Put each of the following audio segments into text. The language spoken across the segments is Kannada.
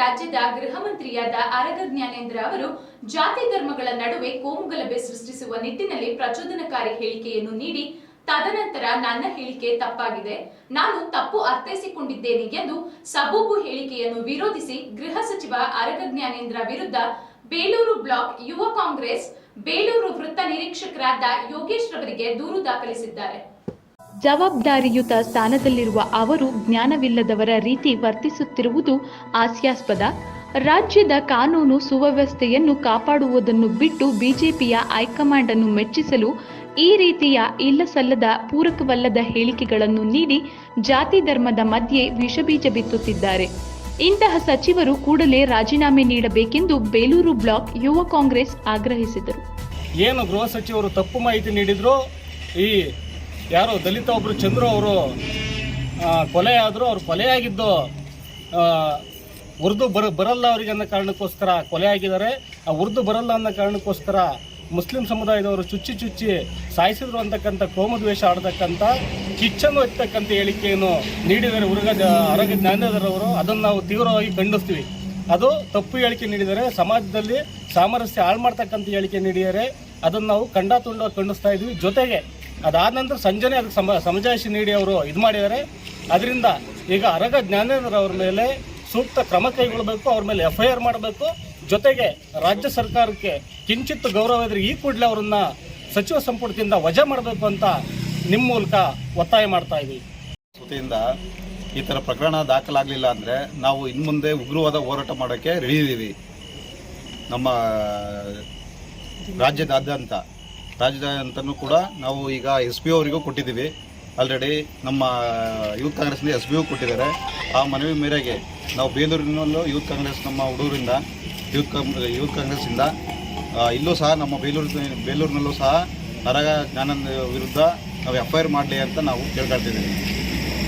ರಾಜ್ಯದ ಗೃಹ ಮಂತ್ರಿಯಾದ ಅರಗ ಜ್ಞಾನೇಂದ್ರ ಅವರು ಜಾತಿ ಧರ್ಮಗಳ ನಡುವೆ ಕೋಮುಗಲಭೆ ಸೃಷ್ಟಿಸುವ ನಿಟ್ಟಿನಲ್ಲಿ ಪ್ರಚೋದನಕಾರಿ ಹೇಳಿಕೆಯನ್ನು ನೀಡಿ, ತದನಂತರ ನನ್ನ ಹೇಳಿಕೆ ತಪ್ಪಾಗಿದೆ, ನಾನು ತಪ್ಪು ಅರ್ಥೈಸಿಕೊಂಡಿದ್ದೇನೆ ಎಂದು ಸಬೂಬು ಹೇಳಿಕೆಯನ್ನು ವಿರೋಧಿಸಿ ಗೃಹ ಸಚಿವ ಅರಗ ಜ್ಞಾನೇಂದ್ರ ವಿರುದ್ಧ ಬೇಲೂರು ಬ್ಲಾಕ್ ಯುವ ಕಾಂಗ್ರೆಸ್, ಬೇಲೂರು ವೃತ್ತ ನಿರೀಕ್ಷಕರಾದ ಯೋಗೇಶ್ ರವರಿಗೆ ದೂರು ದಾಖಲಿಸಿದ್ದಾರೆ. ಜವಾಬ್ದಾರಿಯುತ ಸ್ಥಾನದಲ್ಲಿರುವ ಅವರು ಜ್ಞಾನವಿಲ್ಲದವರ ರೀತಿ ವರ್ತಿಸುತ್ತಿರುವುದು ಹಾಸ್ಯಾಸ್ಪದ. ರಾಜ್ಯದ ಕಾನೂನು ಸುವ್ಯವಸ್ಥೆಯನ್ನು ಕಾಪಾಡುವುದನ್ನು ಬಿಟ್ಟು ಬಿಜೆಪಿಯ ಹೈಕಮಾಂಡ್ ಅನ್ನು ಮೆಚ್ಚಿಸಲು ಈ ರೀತಿಯ ಇಲ್ಲಸಲ್ಲದ ಪೂರಕವಲ್ಲದ ಹೇಳಿಕೆಗಳನ್ನು ನೀಡಿ ಜಾತಿ ಧರ್ಮದ ಮಧ್ಯೆ ವಿಷಬೀಜ ಬಿತ್ತುತ್ತಿದ್ದಾರೆ. ಇಂತಹ ಸಚಿವರು ಕೂಡಲೇ ರಾಜೀನಾಮೆ ನೀಡಬೇಕೆಂದು ಬೇಲೂರು ಬ್ಲಾಕ್ ಯುವ ಕಾಂಗ್ರೆಸ್ ಆಗ್ರಹಿಸಿದರು. ಏನು ಗೃಹ ಸಚಿವರು ತಪ್ಪು ಮಾಹಿತಿ ನೀಡಿದ್ರು ಈ ಯಾರು ದಲಿತ ಒಬ್ಬರು ಚಂದ್ರು ಅವರು ಕೊಲೆ ಆದರು ಅವ್ರು ಕೊಲೆಯಾಗಿದ್ದು ಉರ್ದು ಬರ, ಬರಲ್ಲ ಅವರಿಗೆ ಅನ್ನೋ ಕಾರಣಕ್ಕೋಸ್ಕರ ಕೊಲೆ ಆಗಿದ್ದಾರೆ ಆ ಉರ್ದು ಬರಲ್ಲ ಅನ್ನೋ ಕಾರಣಕ್ಕೋಸ್ಕರ ಮುಸ್ಲಿಂ ಸಮುದಾಯದವರು ಚುಚ್ಚಿ ಚುಚ್ಚಿ ಸಾಯಿಸಿದ್ರು ಅಂತಕ್ಕಂಥ ಕೋಮದ್ವೇಷ ಆಡ್ತಕ್ಕಂಥ ಕಿಚ್ಚನ್ನು ಎತ್ತಕ್ಕಂಥ ಹೇಳಿಕೆಯನ್ನು ನೀಡಿದರೆ ಉರ್ಗ ಆರೋಗ್ಯ ಜ್ಞಾನೇಂದ್ರವರು ಅದನ್ನು ನಾವು ತೀವ್ರವಾಗಿ ಖಂಡಿಸ್ತೀವಿ. ಅದು ತಪ್ಪು ಹೇಳಿಕೆ ನೀಡಿದರೆ ಸಮಾಜದಲ್ಲಿ ಸಾಮರಸ್ಯ ಹಾಳು ಮಾಡ್ತಕ್ಕಂಥ ಹೇಳಿಕೆ ನೀಡಿದರೆ ಅದನ್ನು ನಾವು ಕಂಡ ತುಂಡ ಖಂಡಿಸ್ತಾ ಇದ್ವಿ. ಜೊತೆಗೆ ಅದಾದ ನಂತರ ಸಂಜೆನೆ ಅದಕ್ಕೆ ಸಮ ಸಮಜಾಯಿಷಿ ನೀಡಿ ಅವರು ಇದು ಮಾಡಿದ್ದಾರೆ. ಅದರಿಂದ ಈಗ ಅರಗ ಜ್ಞಾನೇಂದ್ರ ಅವ್ರ ಮೇಲೆ ಸೂಕ್ತ ಕ್ರಮ ಕೈಗೊಳ್ಳಬೇಕು, ಅವ್ರ ಮೇಲೆ ಎಫ್ ಐ ಆರ್ ಮಾಡಬೇಕು. ಜೊತೆಗೆ ರಾಜ್ಯ ಸರ್ಕಾರಕ್ಕೆ ಕಿಂಚಿತ್ತು ಗೌರವ ಇದ್ರೆ ಈ ಕೂಡಲೇ ಅವರನ್ನು ಸಚಿವ ಸಂಪುಟದಿಂದ ವಜಾ ಮಾಡಬೇಕು ಅಂತ ನಿಮ್ಮ ಮೂಲಕ ಒತ್ತಾಯ ಮಾಡ್ತಾ ಇದ್ದೀವಿ ಈ ಥರ ಪ್ರಕರಣ ದಾಖಲಾಗಲಿಲ್ಲ ಅಂದರೆ ನಾವು ಇನ್ನು ಮುಂದೆ ಉಗ್ರವಾದ ಹೋರಾಟ ಮಾಡೋಕ್ಕೆ ರೆಡಿ ಇದ್ದೀವಿ ನಮ್ಮ ರಾಜ್ಯದಾದ್ಯಂತ. ರಾಜ್ಯದಾದ್ಯಂತನೂ ಕೂಡ ನಾವು ಈಗ ಎಸ್ ಪಿ ಅವರಿಗೂ ಕೊಟ್ಟಿದ್ದೀವಿ. ಆಲ್ರೆಡಿ ನಮ್ಮ ಯೂತ್ ಕಾಂಗ್ರೆಸ್ನಿಂದ ಎಸ್ ಪಿ ಕೊಟ್ಟಿದ್ದಾರೆ. ಆ ಮನವಿ ಮೇರೆಗೆ ನಾವು ಬೇಲೂರಿನಲ್ಲೂ ಯೂತ್ ಕಾಂಗ್ರೆಸ್ ನಮ್ಮ ಹುಡುಗರಿಂದ ಯೂತ್ ಕಾಂಗ್ ಯೂತ್ ಕಾಂಗ್ರೆಸ್ಸಿಂದ ಇಲ್ಲೂ ಸಹ ನಮ್ಮ ಬೇಲೂರು, ಬೇಲೂರಿನಲ್ಲೂ ಸಹ ನರಗ ಜ್ಞಾನಂದ ವಿರುದ್ಧ ನಾವು ಎಫ್ ಐ ಆರ್ ಮಾಡಲಿ ಅಂತ ನಾವು ಕೇಳ್ಕೊಳ್ತಿದ್ದೀವಿ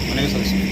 ಮನವಿ ಸಲ್ಲಿಸ್ತೀವಿ.